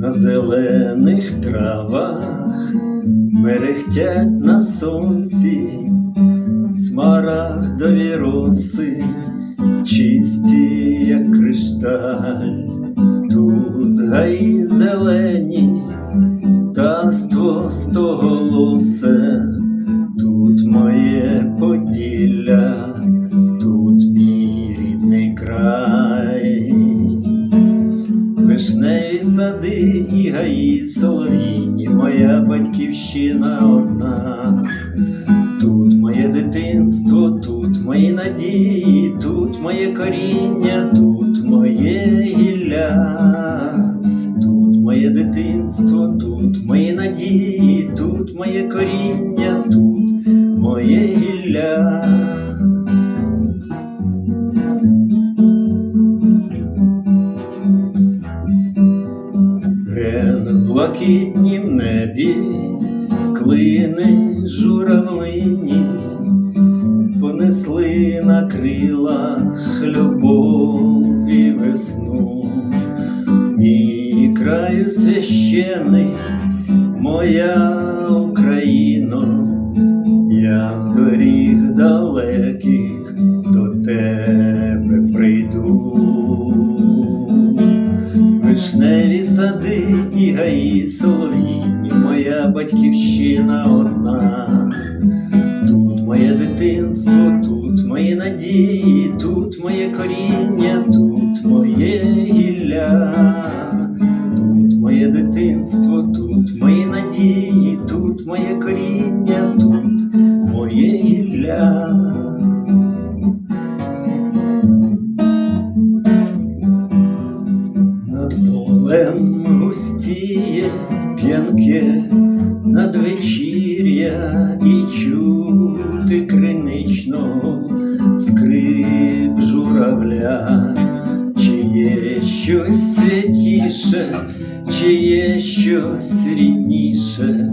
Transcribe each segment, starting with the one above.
На зелених травах мерехтять на сонці смарагдові роси, чисті, як кришталь, тут гаї зелені, таство стоголосе, гаї солов'їні, моя батьківщина одна. Тут моє дитинство, тут мої надії, тут моє коріння, тут моє гілля, тут моє дитинство, тут мої надії, тут моє коріння, в блакитнім небі, клини журавлині, понесли на крилах любов і весну. Мій краю священий, моя Україно, я з доріг сади і гаї солов'їні, моя батьківщина одна. Тут моє дитинство, тут мої надії, тут моє коріння, тут моє гілля, тут моє дитинство, тут мої надії, тут моє коріння, полем густіє п'янке надвечір'я і чути криничного скрип журавля, чи є щось святіше, чи є щось рідніше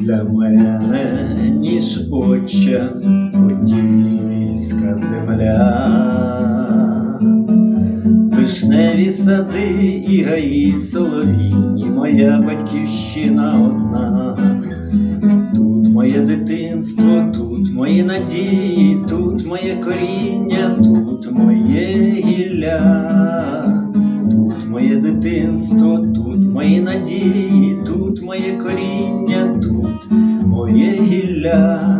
для мене, ніж отча подільська земля. Вишневі сади і гаї солов'їні, моя батьківщина одна. Тут моє дитинство, тут мої надії, тут моє коріння, тут моє гілля, тут моє дитинство, тут мої надії, тут моє коріння, тут моє гілля.